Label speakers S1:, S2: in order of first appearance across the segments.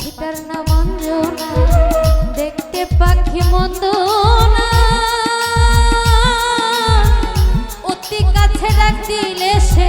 S1: পাখিটার না দেখতে পাখি মন্দ না কাছে ডাক দিলে সে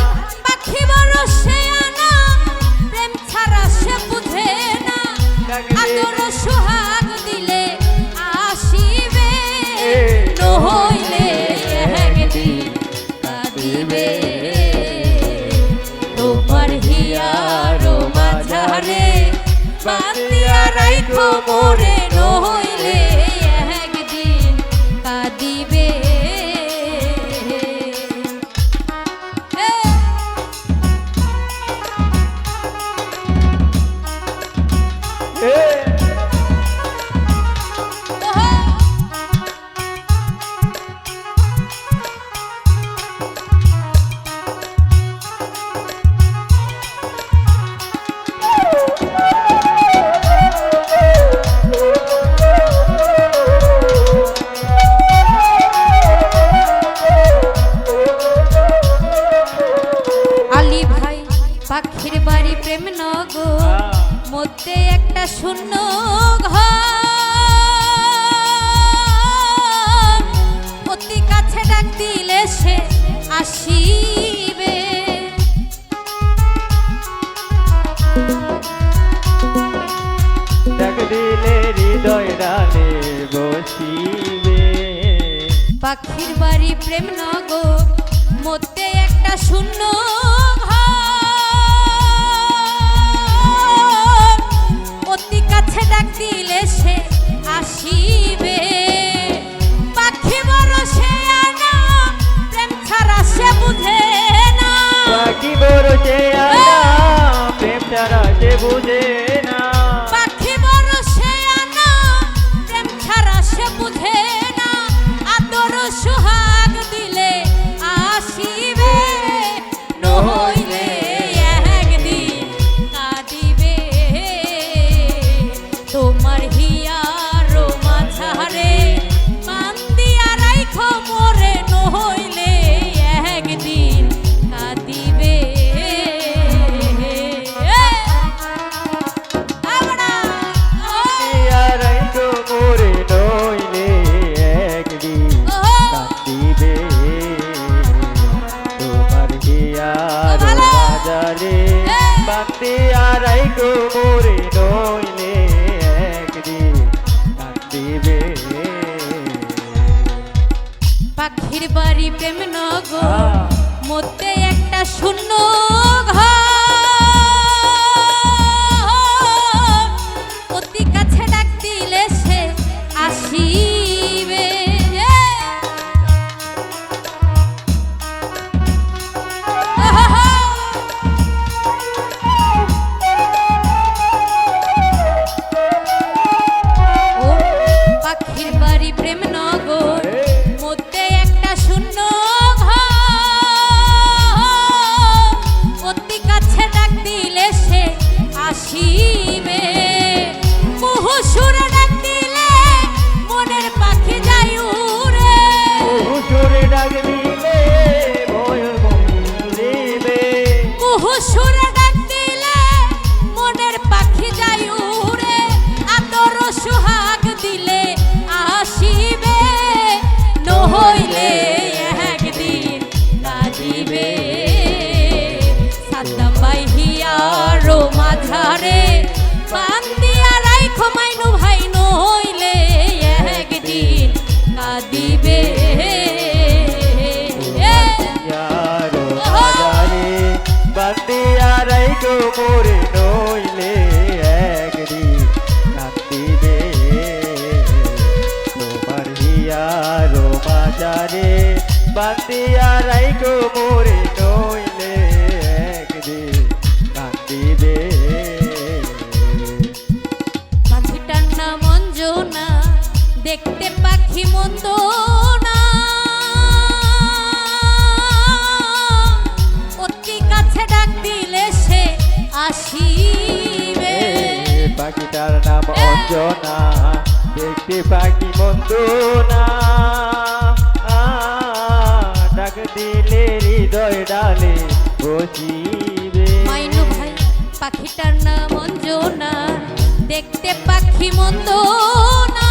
S1: রাইখো
S2: মোরে নহইলে হৃদয় ডালে বসিবে।
S1: পাখির বাড়ি প্রেম নগর মধ্যে একটা শূন্য অতি কাছে ডাক দিলে সে আসিবে। পাখি বড় সে আনা প্রেম ছাড়া সে বুঝে না।
S2: পাখি বরসে আনা প্রেম ছাড়া সে বুঝে
S1: আসিবে মুহু সুরে ডাক দিলে মনের পাখি যাই উড়ে।
S2: বহু সুরে ডাক দিলে ভয় দিবে
S1: মুহু ডাক দিলে মনের পাখি যাই উড়ে। আদর সুহাগ দিলে আসিবে। নহইলে একদিন কাঁদিবে সাদ্দাম ভাই মাঝারে বান্দিয়া রাইখো মাইনু ভাই নহইলে একদিন কাঁদিবে।
S2: ইয়ার বাজারে বান্দি আরাই মোরে
S1: অঞ্জনা দেখতে পাখি মন্দ না ডাক দিলে
S2: হৃদয় ডালে বসিবে।
S1: মাইনু ভাই, পাখিটার নাম অঞ্জনা, দেখতে পাখি মন্দ না